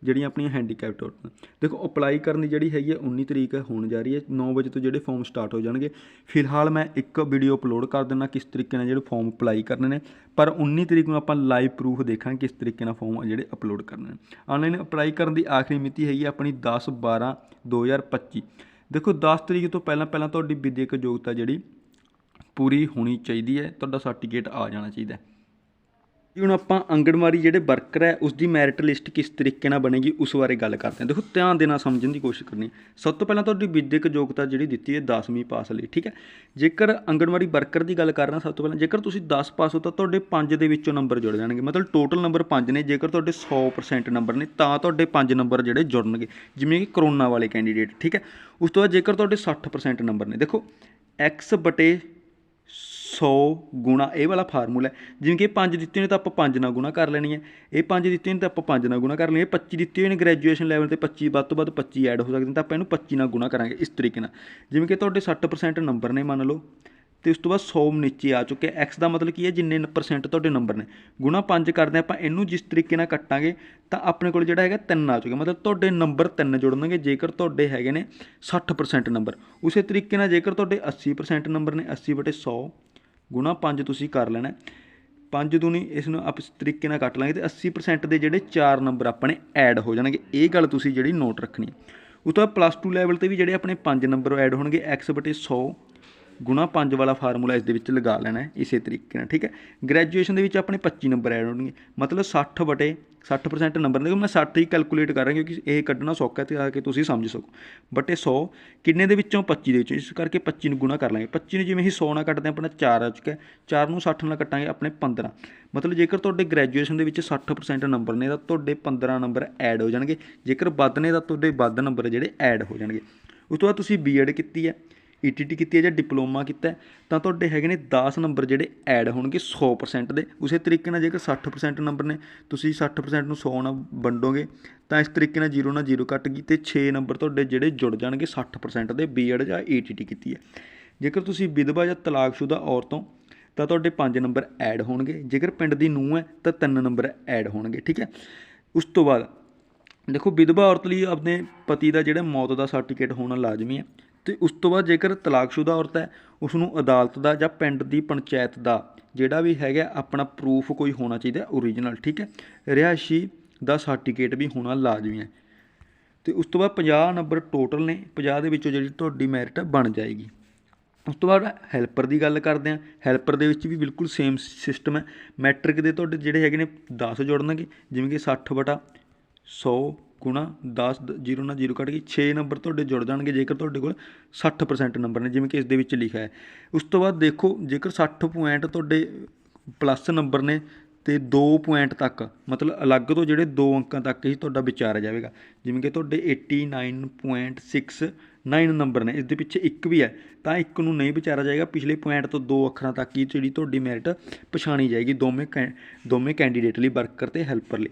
ਜਿਹੜੀਆਂ ਆਪਣੀਆਂ ਹੈਂਡੀਕੈਪਟ ਔਰਤਾਂ। ਦੇਖੋ ਅਪਲਾਈ ਕਰਨ ਦੀ ਜਿਹੜੀ ਹੈਗੀ ਹੈ 19 ਤਰੀਕ ਹੋਣ ਜਾ ਰਹੀ ਹੈ 9 ਵਜੇ ਤੋਂ ਜਿਹੜੇ ਫਾਰਮ ਸਟਾਰਟ ਹੋ ਜਾਣਗੇ। ਫਿਲਹਾਲ ਮੈਂ ਇੱਕ ਵੀਡੀਓ ਅਪਲੋਡ ਕਰ ਦਿੰਦਾ ਕਿਸ ਤਰੀਕੇ ਨਾਲ ਜਿਹੜੇ ਫਾਰਮ ਅਪਲਾਈ ਕਰਨੇ ਨੇ, ਪਰ 19 ਤਰੀਕ ਨੂੰ ਆਪਾਂ ਲਾਈਵ ਪ੍ਰੂਫ ਦੇਖਾਂਗੇ ਕਿਸ ਤਰੀਕੇ ਨਾਲ ਫਾਰਮ ਜਿਹੜੇ ਅਪਲੋਡ ਕਰਨੇ ਨੇ। ਆਨਲਾਈਨ ਅਪਲਾਈ ਕਰਨ ਦੀ ਆਖਰੀ ਮਿਤੀ ਹੈਗੀ ਹੈ ਆਪਣੀ 10 12 2025 ਦੇਖੋ 10 ਤਰੀਕ ਤੋਂ ਪਹਿਲਾਂ ਪਹਿਲਾਂ ਤੁਹਾਡੀ ਵਿਦਿਅਕ ਯੋਗਤਾ ਜਿਹੜੀ ਪੂਰੀ ਹੋਣੀ ਚਾਹੀਦੀ ਹੈ, ਤੁਹਾਡਾ ਸਰਟੀਫਿਕੇਟ ਆ ਜਾਣਾ ਚਾਹੀਦਾ ਜੀ, ਹੁਣ ਆਪਾਂ ਆਂਗਣਵਾੜੀ ਜਿਹੜੇ ਵਰਕਰ ਹੈ ਉਸ ਦੀ ਮੈਰਿਟ ਲਿਸਟ ਕਿਸ ਤਰੀਕੇ ਨਾਲ ਬਣੇਗੀ, ਉਸ ਬਾਰੇ ਗੱਲ ਕਰਦੇ ਹਾਂ। ਦੇਖੋ, ਧਿਆਨ ਦੇ ਨਾਲ ਸਮਝਣ ਦੀ ਕੋਸ਼ਿਸ਼ ਕਰਨੀ ਸਭ ਤੋਂ ਪਹਿਲਾਂ ਤੁਹਾਡੀ ਵਿਦਿਅਕ ਯੋਗਤਾ ਜਿਹੜੀ ਦਿੱਤੀ ਹੈ 10ਵੀਂ ਪਾਸ ਲਈ, ਠੀਕ ਹੈ? ਜੇਕਰ ਆਂਗਣਵਾੜੀ ਵਰਕਰ ਦੀ ਗੱਲ ਕਰ ਰਹੇ ਹਾਂ ਸਭ ਤੋਂ ਪਹਿਲਾਂ, ਜੇਕਰ ਤੁਸੀਂ 10 ਪਾਸ ਹੋ ਤਾਂ ਤੁਹਾਡੇ 5 ਦੇ ਵਿੱਚੋਂ ਨੰਬਰ ਜੁੜ ਜਾਣਗੇ। ਮਤਲਬ ਟੋਟਲ ਨੰਬਰ 5 ਨੇ, ਜੇਕਰ ਤੁਹਾਡੇ 100% ਨੰਬਰ ਨੇ, ਤਾਂ ਤੁਹਾਡੇ 5 ਨੰਬਰ ਜਿਹੜੇ ਜੁੜਨਗੇ, ਜਿਵੇਂ ਕਿ ਕਰੋਨਾ ਵਾਲੇ ਕੈਂਡੀਡੇਟ ਠੀਕ ਹੈ? ਉਸ ਤੋਂ ਬਾਅਦ ਜੇਕਰ ਤੁਹਾਡੇ 60% ਨੰਬਰ ਨੇ, ਦੇਖੋ, x ਬਟੇ 100 ਗੁਣਾ, ਇਹ ਵਾਲਾ ਫਾਰਮੂਲਾ ਜਿਵੇਂ ਕਿ 5 ਦਿੱਤੇ ਨੇ ਤਾਂ ਆਪਾਂ 5 ਨਾਲ ਗੁਣਾ ਕਰ ਲੈਣੀ ਹੈ। ਇਹ 5 ਦਿੱਤੇ ਨੇ ਤਾਂ ਆਪਾਂ 5 ਨਾਲ ਗੁਣਾ ਕਰ ਲੈਣੀ ਹੈ। 25 ਦਿੱਤੇ ਹੋਏ ਨੇ ਗ੍ਰੈਜੂਏਸ਼ਨ ਲੈਵਲ ਤੇ 25 ਵੱਧ ਤੋਂ ਵੱਧ 25 ਐਡ ਹੋ ਸਕਦੇ ਤਾਂ ਆਪਾਂ ਇਹਨੂੰ 25 ਨਾਲ ਗੁਣਾ ਕਰਾਂਗੇ ਇਸ ਤਰੀਕੇ ਨਾਲ। ਜਿਵੇਂ ਕਿ ਤੁਹਾਡੇ 60% ਨੰਬਰ ਨੇ ਮੰਨ ਲਓ, ਤੇ ਉਸ ਤੋਂ ਬਾਅਦ 100 ਨੀਚੇ ਆ ਚੁੱਕੇ x ਦਾ ਮਤਲਬ ਕੀ ਹੈ? ਜਿੰਨੇ ਪਰਸੈਂਟ ਤੁਹਾਡੇ ਨੰਬਰ ਨੇ। ਗੁਣਾ 5 ਕਰਦੇ ਆਪਾਂ, ਇਹਨੂੰ ਜਿਸ ਤਰੀਕੇ ਨਾਲ ਕੱਟਾਂਗੇ ਤਾਂ ਆਪਣੇ ਕੋਲ ਜਿਹੜਾ ਹੈਗਾ 3 ਆ ਚੁੱਕਿਆ। ਮਤਲਬ ਤੁਹਾਡੇ ਨੰਬਰ 3 ਜੁੜਨਗੇ, ਜੇਕਰ ਤੁਹਾਡੇ ਹੈਗੇ ਨੇ 60% ਨੰਬਰ ਉਸੇ ਤਰੀਕੇ ਨਾਲ ਜੇਕਰ ਤੁਹਾਡੇ 80% ਨੰਬਰ ਨੇ 80 ਬਟੇ 100 ਗੁਣਾ 5 ਤੁਸੀਂ ਕਰ ਲੈਣਾ 5 ਦੂਣੀ ਇਸ ਨੂੰ ਆਪ ਇਸ ਤਰੀਕੇ ਨਾਲ ਕੱਟ ਲਾਂਗੇ ਤੇ 80% ਦੇ ਜਿਹੜੇ 4 ਨੰਬਰ ਆਪਣੇ ਐਡ ਹੋ ਜਾਣਗੇ। ਇਹ ਗੱਲ ਤੁਸੀਂ ਜਿਹੜੀ ਨੋਟ ਰੱਖਣੀ ਹੈ। ਉਸ ਤੋਂ ਬਾਅਦ ਪਲੱਸ 2 ਲੈਵਲ ਤੇ ਵੀ ਜਿਹੜੇ ਆਪਣੇ 5 ਨੰਬਰ ਐਡ ਹੋਣਗੇ, x ਬਟੇ 100 ਗੁਣਾ 5 ਵਾਲਾ ਫਾਰਮੂਲਾ ਇਸ ਦੇ ਵਿੱਚ ਲਗਾ ਲੈਣਾ ਹੈ, ਇਸੇ ਤਰੀਕੇ ਨਾਲ, ਠੀਕ ਹੈ? ਗ੍ਰੈਜੂਏਸ਼ਨ ਦੇ ਵਿੱਚ ਆਪਣੇ 25 ਨੰਬਰ ਐਡ ਹੋਣਗੇ, ਮਤਲਬ 60 ਬਟੇ 60% ਨੰਬਰ ਨੇ, ਮੈਂ 60 ਹੀ ਕੈਲਕੂਲੇਟ ਕਰ ਰਿਹਾ ਕਿਉਂਕਿ ਇਹ ਕੱਢਣਾ ਸੌਖਾ ਹੈ ਤੇ ਆ ਕੇ ਤੁਸੀਂ ਸਮਝ ਸਕੋ। ਬਟੇ 100 ਕਿੰਨੇ ਦੇ ਵਿੱਚੋਂ? 25 ਦੇ ਵਿੱਚੋਂ, ਇਸ ਕਰਕੇ 25 ਨੂੰ ਗੁਣਾ ਕਰ ਲਾਂਗੇ। 25 ਨੂੰ ਜਿਵੇਂ ਹੀ 100 ਨਾਲ ਕੱਟਦੇ ਹਾਂ, ਆਪਣਾ 4 ਆ ਚੁੱਕਾ ਹੈ। 4 ਨੂੰ 60 ਨਾਲ ਕੱਟਾਂਗੇ, ਆਪਣੇ 15 ਮਤਲਬ ਜੇਕਰ ਤੁਹਾਡੇ ਗ੍ਰੈਜੂਏਸ਼ਨ ਦੇ ਵਿੱਚ 60% ਨੰਬਰ ਨੇ, ਤਾਂ ਤੁਹਾਡੇ 15 ਨੰਬਰ ਐਡ ਹੋ ਜਾਣਗੇ। ਜੇਕਰ ਵੱਧ ਨੇ, ਤਾਂ ਤੁਹਾਡੇ ਵੱਧ ਨੰਬਰ ਜਿਹੜੇ ਐਡ ਹੋ ਜਾਣਗੇ। ਉਸ ਤੋਂ ਬਾਅਦ ਤੁਸੀਂ ਬੀਐਡ ਕੀਤੀ ਹੈ। ਈਟੀਟੀ ਕੀਤੀ ਹੈ ਜਾਂ ਡਿਪਲੋਮਾ ਕੀਤਾ ਤਾਂ ਤੁਹਾਡੇ ਹੈਗੇ ਨੇ 10 ਨੰਬਰ ਜਿਹੜੇ ਐਡ ਹੋਣਗੇ 100% ਦੇ। ਉਸੇ ਤਰੀਕੇ ਨਾਲ ਜੇਕਰ 60% ਨੰਬਰ ਨੇ, ਤੁਸੀਂ 60% ਨੂੰ 100 ਨਾਲ ਵੰਡੋਗੇ, ਤਾਂ ਇਸ ਤਰੀਕੇ ਨਾਲ 0 ਨਾਲ 0 ਕੱਟ ਗਈ ਤੇ 6 ਨੰਬਰ ਤੁਹਾਡੇ ਜਿਹੜੇ ਜੁੜ ਜਾਣਗੇ 60% ਦੇ ਬੀਐਡ ਜਾਂ ਈਟੀਟੀ ਕੀਤੀ ਹੈ। ਜੇਕਰ ਤੁਸੀਂ ਵਿਧਵਾ ਜਾਂ ਤਲਾਕਸ਼ੁਦਾ ਔਰਤ ਹੋ, ਤਾਂ ਤੁਹਾਡੇ 5 ਨੰਬਰ ਐਡ ਹੋਣਗੇ। ਜੇਕਰ ਪਿੰਡ ਦੀ ਨੂੰਹ ਹੈ, ਤਾਂ 3 ਨੰਬਰ ਐਡ ਹੋਣਗੇ, ਠੀਕ ਹੈ? ਉਸ ਤੋਂ ਬਾਅਦ ਦੇਖੋ, ਵਿਧਵਾ ਔਰਤ ਲਈ ਆਪਣੇ ਪਤੀ ਦਾ ਜਿਹੜਾ ਮੌਤ ਦਾ ਸਰਟੀਫਿਕੇਟ ਹੋਣਾ ਲਾਜ਼ਮੀ ਹੈ। ਅਤੇ ਉਸ ਤੋਂ ਬਾਅਦ ਜੇਕਰ ਤਲਾਕਸ਼ੁਦਾ ਔਰਤ ਹੈ ਉਸ ਨੂੰ ਅਦਾਲਤ ਦਾ ਜਾਂ ਪਿੰਡ ਦੀ ਪੰਚਾਇਤ ਦਾ ਜਿਹੜਾ ਵੀ ਹੈਗਾ ਆਪਣਾ ਪ੍ਰੂਫ ਕੋਈ ਹੋਣਾ ਚਾਹੀਦਾ ਓਰੀਜਨਲ ਠੀਕ ਹੈ? ਰਿਹਾਇਸ਼ੀ ਦਾ ਸਰਟੀਫਿਕੇਟ ਵੀ ਹੋਣਾ ਲਾਜ਼ਮੀ ਹੈ। ਤੇ ਉਸ ਤੋਂ ਬਾਅਦ 50 ਨੰਬਰ ਟੋਟਲ ਨੇ 50 ਦੇ ਵਿੱਚੋਂ ਜਿਹੜੀ ਤੁਹਾਡੀ ਮੈਰਿਟ ਬਣ ਜਾਏਗੀ। ਉਸ ਤੋਂ ਬਾਅਦ ਹੈਲਪਰ ਦੀ ਗੱਲ ਕਰਦੇ ਹਾਂ। ਹੈਲਪਰ ਦੇ ਵਿੱਚ ਵੀ ਬਿਲਕੁਲ ਸੇਮ ਸਿਸਟਮ ਹੈ। ਮੈਟ੍ਰਿਕ ਦੇ ਤੁਹਾਡੇ ਜਿਹੜੇ ਹੈਗੇ ਨੇ 10 ਜੋੜਨਗੇ, ਜਿਵੇਂ ਕਿ 60 ਬਟਾ 100 ਗੁਣਾ 10 0 ਨਾਲ 0 ਕੱਟ ਕੇ 6 ਨੰਬਰ ਤੁਹਾਡੇ ਜੁੜ ਜਾਣਗੇ, ਜੇਕਰ ਤੁਹਾਡੇ ਕੋਲ 60% ਨੰਬਰ ਨੇ, ਜਿਵੇਂ ਕਿ ਇਸ ਦੇ ਵਿੱਚ ਲਿਖਿਆ ਹੈ। ਉਸ ਤੋਂ ਬਾਅਦ ਦੇਖੋ, ਜੇਕਰ 60 ਪੁਆਇੰਟ ਤੁਹਾਡੇ ਪਲੱਸ ਨੰਬਰ ਨੇ, ਤੇ 2 ਪੁਆਇੰਟ ਤੱਕ, ਮਤਲਬ ਅਲੱਗ ਤੋਂ ਜਿਹੜੇ 2 ਅੰਕਾਂ ਤੱਕ ਹੀ ਤੁਹਾਡਾ ਵਿਚਾਰਿਆ ਜਾਵੇਗਾ। ਜਿਵੇਂ ਕਿ ਤੁਹਾਡੇ 89.69 ਨੰਬਰ ਨੇ, ਇਸ ਦੇ ਪਿੱਛੇ ਇੱਕ ਵੀ ਹੈ, ਤਾਂ ਇੱਕ ਨੂੰ ਨਹੀਂ ਵਿਚਾਰਿਆ ਜਾਏਗਾ। ਪਿਛਲੇ ਪੁਆਇੰਟ ਤੋਂ ਦੋ ਅੱਖਰਾਂ ਤੱਕ ਹੀ ਜਿਹੜੀ ਤੁਹਾਡੀ ਮੈਰਿਟ ਪਛਾਣੀ ਜਾਏਗੀ ਦੋਵੇਂ ਕੈ, ਦੋਵੇਂ ਕੈਂਡੀਡੇਟ ਲਈ ਵਰਕਰ ਤੇ ਹੈਲਪਰ ਲਈ।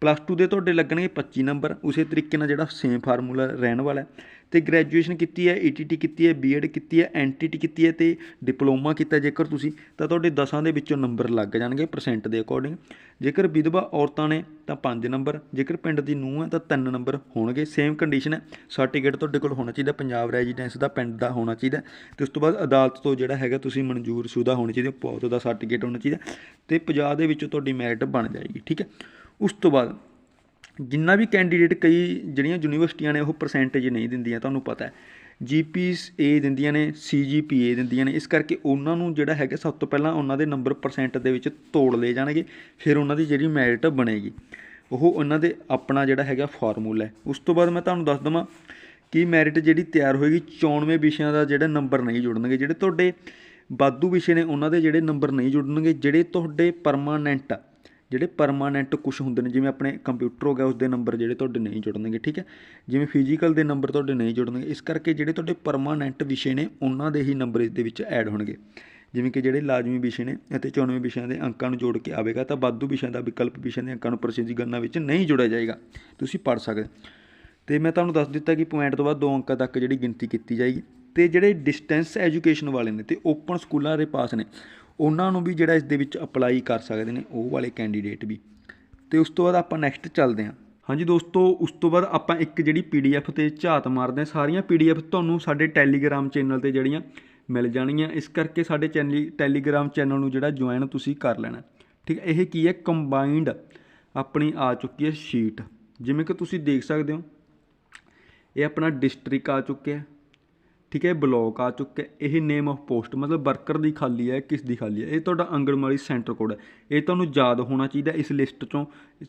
ਪਲੱਸ 2 ਦੇ ਤੁਹਾਡੇ ਲੱਗਣਗੇ 25 ਨੰਬਰ ਉਸੇ ਤਰੀਕੇ ਨਾਲ ਜਿਹੜਾ ਸੇਮ ਫਾਰਮੂਲਾ ਰਹਿਣ ਵਾਲਾ ਹੈ। ਤੇ ਗ੍ਰੈਜੂਏਸ਼ਨ ਕੀਤੀ ਹੈ ਈਟੀਟੀ ਕੀਤੀ ਹੈ ਬੀਐਡ ਕੀਤੀ ਹੈ ਐਨਟੀਟੀ ਕੀਤੀ ਹੈ ਤੇ ਡਿਪਲੋਮਾ ਕੀਤਾ ਜੇਕਰ ਤੁਸੀਂ, ਤਾਂ ਤੁਹਾਡੇ 10ਾਂ ਦੇ ਵਿੱਚੋਂ ਨੰਬਰ ਲੱਗ ਜਾਣਗੇ ਪਰਸੈਂਟ ਦੇ ਅਕੋਰਡਿੰਗ ਜੇਕਰ ਵਿਧਵਾ ਔਰਤਾਂ ਨੇ, ਤਾਂ 5 ਨੰਬਰ ਜੇਕਰ ਪਿੰਡ ਦੀ ਨੂੰਹ ਹੈ, ਤਾਂ 3 ਨੰਬਰ ਹੋਣਗੇ। ਸੇਮ ਕੰਡੀਸ਼ਨ ਹੈ। ਸਰਟੀਫਿਕੇਟ ਤੁਹਾਡੇ ਕੋਲ ਹੋਣਾ ਚਾਹੀਦਾ, ਪੰਜਾਬ ਰੈਜ਼ੀਡੈਂਸ ਦਾ, ਪਿੰਡ ਦਾ ਹੋਣਾ ਚਾਹੀਦਾ। ਤੇ ਉਸ ਤੋਂ ਬਾਅਦ ਅਦਾਲਤ ਤੋਂ ਜਿਹੜਾ ਹੈਗਾ, ਤੁਸੀਂ ਮਨਜ਼ੂਰ ਸ਼ੁਦਾ ਹੋਣੀ ਚਾਹੀਦੀ ਪੌਤ ਦਾ ਸਰਟੀਫਿਕੇਟ ਹੋਣਾ ਚਾਹੀਦਾ। ਤੇ 50 ਦੇ ਵਿੱਚੋਂ ਤੁਹਾਡੀ ਮੈਰਿਟ ਬਣ ਜਾਏਗੀ, ਠੀਕ ਹੈ। ਉਸ ਤੋਂ ਬਾਅਦ ਜਿੰਨਾ ਵੀ ਕੈਂਡੀਡੇਟ ਕਈ ਜਿਹੜੀਆਂ ਯੂਨੀਵਰਸਿਟੀਆਂ ਨੇ ਉਹ ਪਰਸੈਂਟੇਜ ਨਹੀਂ ਦਿੰਦੀਆਂ, ਤੁਹਾਨੂੰ ਪਤਾ ਹੈ। ਜੀਪੀਸ ਏ ਦਿੰਦੀਆਂ ਨੇ ਸੀਜੀਪੀਏ ਦਿੰਦੀਆਂ ਨੇ, ਇਸ ਕਰਕੇ ਉਹਨਾਂ ਨੂੰ ਜਿਹੜਾ ਹੈਗਾ ਸਭ ਤੋਂ ਪਹਿਲਾਂ ਉਹਨਾਂ ਦੇ ਨੰਬਰ ਪਰਸੈਂਟ ਦੇ ਵਿੱਚ ਤੋੜ ਲਏ ਜਾਣਗੇ, ਫਿਰ ਉਹਨਾਂ ਦੀ ਜਿਹੜੀ ਮੈਰਿਟ ਬਣੇਗੀ। ਉਹ ਉਹਨਾਂ ਦੇ ਆਪਣਾ ਜਿਹੜਾ ਹੈਗਾ ਫਾਰਮੂਲਾ ਹੈ। ਉਸ ਤੋਂ ਬਾਅਦ ਮੈਂ ਤੁਹਾਨੂੰ ਦੱਸ ਦਵਾਂ ਕਿ ਮੈਰਿਟ ਜਿਹੜੀ ਤਿਆਰ ਹੋਏਗੀ 94 ਵਿਸ਼ਿਆਂ ਦਾ ਜਿਹੜਾ ਨੰਬਰ ਨਹੀਂ ਜੁੜਨਗੇ, ਜਿਹੜੇ ਤੁਹਾਡੇ ਵਾਧੂ ਵਿਸ਼ੇ ਨੇ, ਉਹਨਾਂ ਦੇ ਜਿਹੜੇ ਨੰਬਰ ਨਹੀਂ ਜੁੜਨਗੇ, ਜਿਹੜੇ ਤੁਹਾਡੇ ਪਰਮਾਨੈਂਟ ਜਿਹੜੇ ਪਰਮਾਨੈਂਟ ਕੁਝ ਹੁੰਦੇ ਨੇ, ਜਿਵੇਂ ਆਪਣੇ ਕੰਪਿਊਟਰ ਹੋ ਗਿਆ ਉਸ ਦੇ ਨੰਬਰ ਜਿਹੜੇ ਤੁਹਾਡੇ ਨਹੀਂ ਜੁੜਨਗੇ, ਠੀਕ ਹੈ? ਜਿਵੇਂ ਫਿਜ਼ੀਕਲ ਦੇ ਨੰਬਰ ਤੁਹਾਡੇ ਨਹੀਂ ਜੁੜਨਗੇ, ਇਸ ਕਰਕੇ ਜਿਹੜੇ ਤੁਹਾਡੇ ਪਰਮਾਨੈਂਟ ਵਿਸ਼ੇ ਨੇ, ਉਹਨਾਂ ਦੇ ਹੀ ਨੰਬਰ ਇਸ ਦੇ ਵਿੱਚ ਐਡ ਹੋਣਗੇ। ਜਿਵੇਂ ਕਿ ਜਿਹੜੇ ਲਾਜ਼ਮੀ ਵਿਸ਼ੇ ਨੇ ਅਤੇ 94 ਵਿਸ਼ਿਆਂ ਦੇ ਅੰਕਾਂ ਨੂੰ ਜੋੜ ਕੇ ਆਵੇਗਾ, ਤਾਂ ਵਾਧੂ ਵਿਸ਼ਿਆਂ ਦਾ ਵਿਕਲਪ ਵਿਸ਼ਿਆਂ ਦੇ ਅੰਕਾਂ ਨੂੰ ਪ੍ਰਸਿੱਧੀ ਗਣਨਾ ਵਿੱਚ ਨਹੀਂ ਜੋੜਿਆ ਜਾਏਗਾ। ਤੁਸੀਂ ਪੜ੍ਹ ਸਕਦੇ ਤੇ ਮੈਂ ਤੁਹਾਨੂੰ ਦੱਸ ਦਿੱਤਾ ਕਿ ਪੁਆਇੰਟ ਤੋਂ ਬਾਅਦ ਦੋ ਅੰਕਾਂ ਤੱਕ ਜਿਹੜੀ ਗਿਣਤੀ ਕੀਤੀ ਜਾਏਗੀ। ਤੇ ਜਿਹੜੇ ਡਿਸਟੈਂਸ ਐਜੂਕੇਸ਼ਨ ਵਾਲੇ ਨੇ, ਤੇ ਓਪਨ ਸਕੂਲਾਂ ਦੇ ਪਾਸ ਨੇ ਉਹਨਾਂ ਨੂੰ ਵੀ ਜਿਹੜਾ ਇਸ ਦੇ ਵਿੱਚ ਅਪਲਾਈ ਕਰ ਸਕਦੇ ਨੇ, ਉਹ ਵਾਲੇ ਕੈਂਡੀਡੇਟ ਵੀ। ਤੇ ਉਸ ਤੋਂ ਬਾਅਦ ਆਪਾਂ ਨੈਕਸਟ ਚੱਲਦੇ ਹਾਂ। ਹਾਂਜੀ ਦੋਸਤੋ, ਉਸ ਤੋਂ ਬਾਅਦ ਆਪਾਂ ਇੱਕ ਜਿਹੜੀ ਪੀਡੀਐਫ ਤੇ ਝਾਤ ਮਾਰਦੇ ਹਾਂ, ਸਾਰੀਆਂ ਪੀਡੀਐਫ ਤੁਹਾਨੂੰ ਸਾਡੇ ਟੈਲੀਗ੍ਰਾਮ ਚੈਨਲ ਤੇ ਜਿਹੜੀਆਂ ਮਿਲ ਜਾਣਗੀਆਂ। ਇਸ ਕਰਕੇ ਸਾਡੇ ਚੈਨਲ ਟੈਲੀਗ੍ਰਾਮ ਚੈਨਲ ਨੂੰ ਜਿਹੜਾ ਜੁਆਇਨ ਤੁਸੀਂ ਕਰ ਲੈਣਾ। ਠੀਕ ਹੈ, ਇਹ ਕੀ ਹੈ? ਕੰਬਾਈਨਡ ਆਪਣੀ ਆ ਚੁੱਕੀ ਹੈ ਸ਼ੀਟ ਜਿਵੇਂ ਕਿ ਤੁਸੀਂ ਦੇਖ ਸਕਦੇ ਹੋ, ਇਹ ਆਪਣਾ ਡਿਸਟ੍ਰਿਕਟ ਆ ਚੁੱਕਿਆ। ਠੀਕ ਹੈ ਬਲੋਕ ਆ ਚੁੱਕਿਆ ਇਹ ਨੇਮ ਆਫ ਪੋਸਟ ਮਤਲਬ ਵਰਕਰ ਦੀ ਖਾਲੀ ਹੈ, ਕਿਸ ਦੀ ਖਾਲੀ ਹੈ? ਇਹ ਤੁਹਾਡਾ ਅੰਗਣਵਾੜੀ ਸੈਂਟਰ ਕੋਡ ਹੈ। ਇਹ ਤੁਹਾਨੂੰ ਯਾਦ ਹੋਣਾ ਚਾਹੀਦਾ ਇਸ ਲਿਸਟ ਚੋਂ,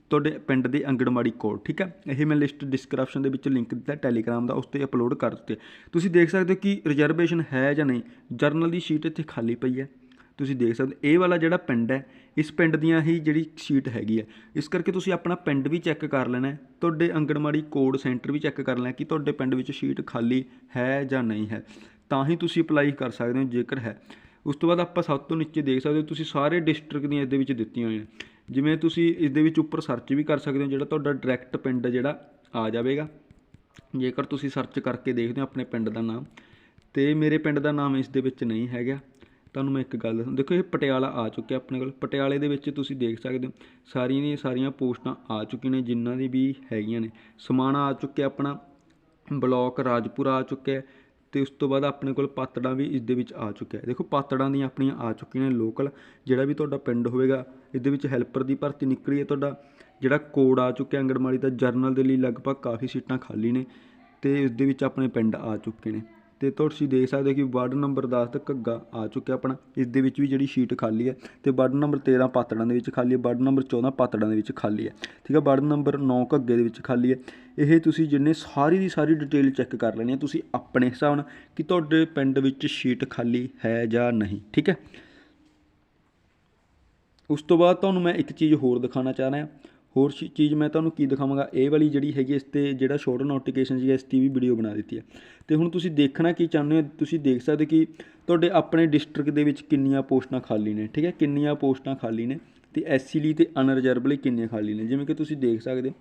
ਤੁਹਾਡੇ ਪਿੰਡ ਦੇ ਅੰਗਣਵਾੜੀ ਕੋਡ ਠੀਕ ਹੈ? ਇਹ ਮੈਂ ਲਿਸਟ ਡਿਸਕ੍ਰਿਪਸ਼ਨ ਦੇ ਵਿੱਚ ਲਿੰਕ ਦਿੱਤਾ ਟੈਲੀਗ੍ਰਾਮ ਦਾ ਉਸ ਤੇ ਅਪਲੋਡ ਕਰ ਦਿੱਤੇ। ਤੁਸੀਂ ਦੇਖ ਸਕਦੇ ਹੋ ਕਿ ਰਿਜ਼ਰਵੇਸ਼ਨ ਹੈ ਜਾਂ ਨਹੀਂ ਜਰਨਲ ਦੀ ਸ਼ੀਟ ਇੱਥੇ ਖਾਲੀ ਪਈ ਹੈ। ਤੁਸੀਂ ਦੇਖ ਸਕਦੇ ਇਹ ਵਾਲਾ ਜਿਹੜਾ ਪਿੰਡ ਹੈ, ਇਸ ਪਿੰਡ ਦੀਆਂ ਹੀ ਜਿਹੜੀ ਸ਼ੀਟ ਹੈਗੀ ਹੈ ਇਸ ਕਰਕੇ ਤੁਸੀਂ ਆਪਣਾ ਪਿੰਡ ਵੀ ਚੈੱਕ ਕਰ ਲੈਣਾ ਤੁਹਾਡੇ ਅੰਗਣਵਾੜੀ ਕੋਡ ਸੈਂਟਰ ਵੀ ਚੈੱਕ ਕਰ ਲੈਣਾ ਕਿ ਤੁਹਾਡੇ ਪਿੰਡ ਵਿੱਚ ਸ਼ੀਟ ਖਾਲੀ ਹੈ ਜਾਂ ਨਹੀਂ ਹੈ। ਤਾਂ ਹੀ ਤੁਸੀਂ ਅਪਲਾਈ ਕਰ ਸਕਦੇ ਹੋ ਜੇਕਰ ਹੈ। ਉਸ ਤੋਂ ਬਾਅਦ ਆਪਾਂ ਸਭ ਤੋਂ ਨੀਚੇ ਦੇਖ ਸਕਦੇ ਹੋ, ਤੁਸੀਂ ਸਾਰੇ ਡਿਸਟ੍ਰਿਕਟ ਦੀਆਂ ਇਸ ਦੇ ਵਿੱਚ ਦਿੱਤੀਆਂ ਹੋਈਆਂ। ਜਿਵੇਂ ਤੁਸੀਂ ਇਸ ਦੇ ਵਿੱਚ ਉੱਪਰ ਸਰਚ ਵੀ ਕਰ ਸਕਦੇ ਹੋ, ਜਿਹੜਾ ਤੁਹਾਡਾ ਡਾਇਰੈਕਟ ਪਿੰਡ ਜਿਹੜਾ ਆ ਜਾਵੇਗਾ। ਜੇਕਰ ਤੁਸੀਂ ਸਰਚ ਕਰਕੇ ਦੇਖਦੇ ਹੋ ਆਪਣੇ ਪਿੰਡ ਦਾ ਨਾਮ, ਤੇ ਮੇਰੇ ਪਿੰਡ ਦਾ ਨਾਮ ਇਸ ਦੇ ਵਿੱਚ ਨਹੀਂ ਹੈਗਾ। ਤੁਹਾਨੂੰ ਮੈਂ ਇੱਕ ਗੱਲ ਦੱਸਾਂ। ਦੇਖੋ, ਇਹ ਪਟਿਆਲਾ ਆ ਚੁੱਕਿਆ ਆਪਣੇ ਕੋਲ। ਪਟਿਆਲੇ ਦੇ ਵਿੱਚ ਤੁਸੀਂ ਦੇਖ ਸਕਦੇ ਹੋ, ਸਾਰੀਆਂ ਦੀਆਂ ਸਾਰੀਆਂ ਪੋਸਟਾਂ ਆ ਚੁੱਕੀਆਂ ਨੇ, ਜਿਨ੍ਹਾਂ ਦੀ ਵੀ ਹੈਗੀਆਂ ਨੇ। ਸਮਾਣਾ ਆ ਚੁੱਕਿਆ ਆਪਣਾ, ਬਲਾਕ ਰਾਜਪੁਰਾ ਆ ਚੁੱਕਿਆ ਤੇ ਉਸ ਤੋਂ ਬਾਅਦ ਆਪਣੇ ਕੋਲ ਪਾਤੜਾਂ ਵੀ ਇਸ ਦੇ ਵਿੱਚ ਆ ਚੁੱਕਿਆ ਦੇਖੋ, ਪਾਤੜਾਂ ਦੀਆਂ ਆਪਣੀਆਂ ਆ ਚੁੱਕੀਆਂ ਨੇ ਲੋਕਲ, ਜਿਹੜਾ ਵੀ ਤੁਹਾਡਾ ਪਿੰਡ ਹੋਵੇਗਾ, ਇਹਦੇ ਵਿੱਚ ਹੈਲਪਰ ਦੀ ਭਰਤੀ ਨਿਕਲੀ ਹੈ ਤੁਹਾਡਾ। ਜਿਹੜਾ ਕੋਡ ਆ ਚੁੱਕਿਆ ਅੰਗਣਵਾੜੀ ਦਾ, ਜਰਨਲ ਦੇ ਲਈ ਲਗਭਗ ਕਾਫੀ ਸੀਟਾਂ ਖਾਲੀ ਨੇ ਤੇ ਇਸ ਦੇ ਵਿੱਚ ਆਪਣੇ ਪਿੰਡ ਆ ਚੁੱਕੇ ਨੇ। ਤੇ ਤੁਸੀਂ ਦੇਖ ਸਕਦੇ ਹੋ ਕਿ ਵਾਰਡ ਨੰਬਰ 10 ਤੇ ਘੱਗਾ ਆ ਚੁੱਕਿਆ ਆਪਣਾ। ਇਸ ਦੇ ਵਿੱਚ ਵੀ ਜਿਹੜੀ ਸ਼ੀਟ ਖਾਲੀ ਹੈ ਤੇ ਵਾਰਡ ਨੰਬਰ 13 ਪਾਤੜਾਂ ਦੇ ਵਿੱਚ ਖਾਲੀ ਹੈ ਵਾਰਡ ਨੰਬਰ 14 ਪਾਤੜਾਂ ਦੇ ਵਿੱਚ ਖਾਲੀ ਹੈ। ਠੀਕ ਹੈ ਵਾਰਡ ਨੰਬਰ 9 ਘੱਗੇ ਦੇ ਵਿੱਚ ਖਾਲੀ ਹੈ। ਇਹ ਤੁਸੀਂ ਜਿੰਨੇ ਸਾਰੀ ਦੀ ਸਾਰੀ ਡਿਟੇਲ ਚੈੱਕ ਕਰ ਲੈਣੀ ਹੈ, ਤੁਸੀਂ ਆਪਣੇ ਹਿਸਾਬ ਨਾਲ ਕਿ ਤੁਹਾਡੇ ਪਿੰਡ ਵਿੱਚ ਸ਼ੀਟ ਖਾਲੀ ਹੈ ਜਾਂ ਨਹੀਂ। ਠੀਕ ਹੈ? ਉਸ ਤੋਂ ਬਾਅਦ ਤੁਹਾਨੂੰ ਮੈਂ ਇੱਕ ਚੀਜ਼ ਹੋਰ ਦਿਖਾਉਣਾ ਚਾਹ ਰਿਹਾ। ਹੋਰ ਸ਼ੀ- ਚੀਜ਼ ਮੈਂ ਤੁਹਾਨੂੰ ਕੀ ਦਿਖਾਵਾਂਗਾ? ਇਹ ਵਾਲੀ ਜਿਹੜੀ ਹੈਗੀ ਇਸ ਤੇ ਜਿਹੜਾ ਸ਼ੋਰਟ ਨੋਟੀਫਿਕੇਸ਼ਨ ਜੀ ਇਸ ਦੀ ਵੀ ਵੀਡੀਓ ਬਣਾ ਦਿੱਤੀ ਹੈ ਤੇ ਹੁਣ ਤੁਸੀਂ ਦੇਖਣਾ ਕੀ ਚਾਹੁੰਦੇ ਹੋ? ਤੁਸੀਂ ਦੇਖ ਸਕਦੇ ਕਿ ਤੁਹਾਡੇ ਆਪਣੇ ਡਿਸਟ੍ਰਿਕਟ ਦੇ ਵਿੱਚ ਕਿੰਨੀਆਂ ਪੋਸਟਾਂ ਖਾਲੀ ਨੇ, ਠੀਕ ਹੈ? ਕਿੰਨੀਆਂ ਪੋਸਟਾਂ ਖਾਲੀ ਨੇ ਤੇ ਐਸਸੀ ਲਈ ਤੇ ਅਨਰਿਜ਼ਰਵ ਲਈ ਕਿੰਨੀਆਂ ਖਾਲੀ ਨੇ? ਜਿਵੇਂ ਕਿ ਤੁਸੀਂ ਦੇਖ ਸਕਦੇ ਹੋ,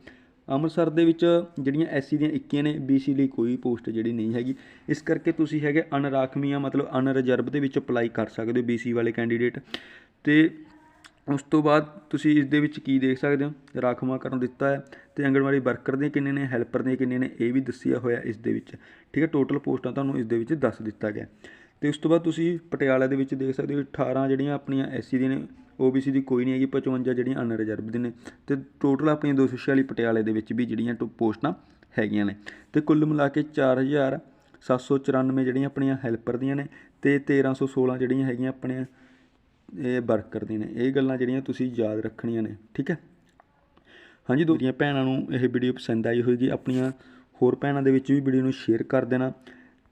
ਅੰਮ੍ਰਿਤਸਰ ਦੇ ਵਿੱਚ ਜਿਹੜੀਆਂ ਐਸਸੀ ਦੀਆਂ 21 ਨੇ ਬੀਸੀ ਲਈ ਕੋਈ ਪੋਸਟ ਜਿਹੜੀ ਨਹੀਂ ਹੈਗੀ। ਇਸ ਕਰਕੇ ਤੁਸੀਂ ਹੈਗੇ ਅਨਰਾਖਵੀਆਂ, ਮਤਲਬ ਅਨਰਿਜ਼ਰਵ ਦੇ ਵਿੱਚ ਅਪਲਾਈ ਕਰ ਸਕਦੇ ਹੋ ਬੀਸੀ ਵਾਲੇ ਕੈਂਡੀਡੇਟ ਤੇ ਉਸ ਤੋਂ ਬਾਅਦ ਤੁਸੀਂ ਇਸ ਦੇ ਵਿੱਚ ਕੀ ਦੇਖ ਸਕਦੇ ਹੋ? ਰਾਖਵਾਂਕਰਨ ਦਿੱਤਾ ਹੈ ਅਤੇ ਆਂਗਣਵਾੜੀ ਵਰਕਰ ਦੀਆਂ ਕਿੰਨੇ ਨੇ, ਹੈਲਪਰ ਦੀਆਂ ਕਿੰਨੇ ਨੇ, ਇਹ ਵੀ ਦੱਸਿਆ ਹੋਇਆ ਇਸ ਦੇ ਵਿੱਚ। ਠੀਕ ਹੈ ਟੋਟਲ ਪੋਸਟਾਂ ਤੁਹਾਨੂੰ ਇਸ ਦੇ ਵਿੱਚ ਦੱਸ ਦਿੱਤਾ ਗਿਆ। ਤੇ ਉਸ ਤੋਂ ਬਾਅਦ ਤੁਸੀਂ ਪਟਿਆਲਾ ਦੇ ਵਿੱਚ ਦੇਖ ਸਕਦੇ ਹੋ 18 ਜਿਹੜੀਆਂ ਆਪਣੀਆਂ ਐਸਸੀ ਦੀਆਂ ਨੇ, ਓਬੀਸੀ ਦੀ ਕੋਈ ਨਹੀਂ ਹੈਗੀ 55 ਜਿਹੜੀਆਂ ਅਨਰਿਜ਼ਰਵ ਦੀ ਨੇ। ਤੇ ਟੋਟਲ ਆਪਣੀਆਂ 246 ਪਟਿਆਲੇ ਦੇ ਵਿੱਚ ਵੀ ਜਿਹੜੀਆਂ ਟੋ- ਪੋਸਟਾਂ ਹੈਗੀਆਂ ਨੇ। ਤੇ ਕੁੱਲ ਮਿਲਾ ਕੇ 4794 ਜਿਹੜੀਆਂ ਆਪਣੀਆਂ ਹੈਲਪਰ ਦੀਆਂ ਨੇ ਤੇ 1316 ਜਿਹੜੀਆਂ ਹੈਗੀਆਂ ਆਪਣੀਆਂ ਇਹ ਵਰਕਰ ਦੀਆਂ ਨੇ। ਇਹ ਗੱਲਾਂ ਜਿਹੜੀਆਂ ਤੁਸੀਂ ਯਾਦ ਰੱਖਣੀਆਂ ਨੇ, ਠੀਕ ਹੈ? ਹਾਂਜੀ ਦੋਸਤੀਆਂ ਭੈਣਾਂ ਨੂੰ ਇਹ ਵੀਡੀਓ ਪਸੰਦ ਆਈ ਹੋਏਗੀ। ਆਪਣੀਆਂ ਹੋਰ ਭੈਣਾਂ ਦੇ ਵਿੱਚ ਵੀ ਵੀਡੀਓ ਨੂੰ ਸ਼ੇਅਰ ਕਰ ਦੇਣਾ।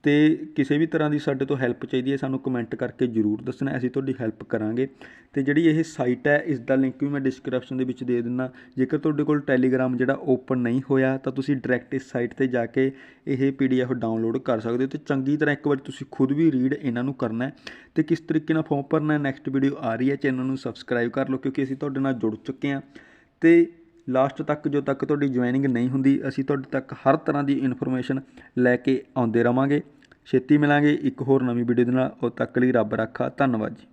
ਅਤੇ ਕਿਸੇ ਵੀ ਤਰ੍ਹਾਂ ਦੀ ਸਾਡੇ ਤੋਂ ਹੈਲਪ ਚਾਹੀਦੀ ਹੈ, ਸਾਨੂੰ ਕਮੈਂਟ ਕਰਕੇ ਜ਼ਰੂਰ ਦੱਸਣਾ ਅਸੀਂ ਤੁਹਾਡੀ ਹੈਲਪ ਕਰਾਂਗੇ। ਅਤੇ ਜਿਹੜੀ ਇਹ ਸਾਈਟ ਹੈ ਇਸ ਦਾ ਲਿੰਕ ਵੀ ਮੈਂ ਡਿਸਕ੍ਰਿਪਸ਼ਨ ਦੇ ਵਿੱਚ ਦੇ ਦਿੰਦਾ। ਜੇਕਰ ਤੁਹਾਡੇ ਕੋਲ ਟੈਲੀਗ੍ਰਾਮ ਜਿਹੜਾ ਓਪਨ ਨਹੀਂ ਹੋਇਆ, ਤਾਂ ਤੁਸੀਂ ਡਾਇਰੈਕਟ ਇਸ ਸਾਈਟ ਤੇ ਜਾ ਕੇ ਇਹ ਪੀਡੀਐਫ ਡਾਊਨਲੋਡ ਕਰ ਸਕਦੇ ਹੋ ਤੇ ਚੰਗੀ ਤਰ੍ਹਾਂ ਇੱਕ ਵਾਰ ਤੁਸੀਂ ਖੁਦ ਵੀ ਰੀਡ ਇਹਨਾਂ ਨੂੰ ਕਰਨਾ ਹੈ। ਤੇ ਕਿਸ ਤਰੀਕੇ ਨਾਲ ਫਾਰਮ ਭਰਨਾ ਨੈਕਸਟ ਵੀਡੀਓ ਆ ਰਹੀ ਹੈ ਚੈਨਲ ਨੂੰ ਸਬਸਕ੍ਰਾਈਬ ਕਰ ਲਓ, ਕਿਉਂਕਿ ਅਸੀਂ ਤੁਹਾਡੇ ਨਾਲ ਜੁੜ ਚੁੱਕੇ ਹਾਂ। ਤੇ ਲਾਸਟ ਤੱਕ ਜੋ ਤੱਕ ਤੁਹਾਡੀ ਜੁਆਇਨਿੰਗ ਨਹੀਂ ਹੁੰਦੀ, ਅਸੀਂ ਤੁਹਾਡੇ ਤੱਕ ਹਰ ਤਰ੍ਹਾਂ ਦੀ ਇਨਫੋਰਮੇਸ਼ਨ ਲੈ ਕੇ ਆਉਂਦੇ ਰਵਾਂਗੇ। ਛੇਤੀ ਮਿਲਾਂਗੇ ਇੱਕ ਹੋਰ ਨਵੀਂ ਵੀਡੀਓ ਦੇ ਨਾਲ। ਉਦੋਂ ਤੱਕ ਲਈ ਰੱਬ ਰਾਖਾ। ਧੰਨਵਾਦ ਜੀ।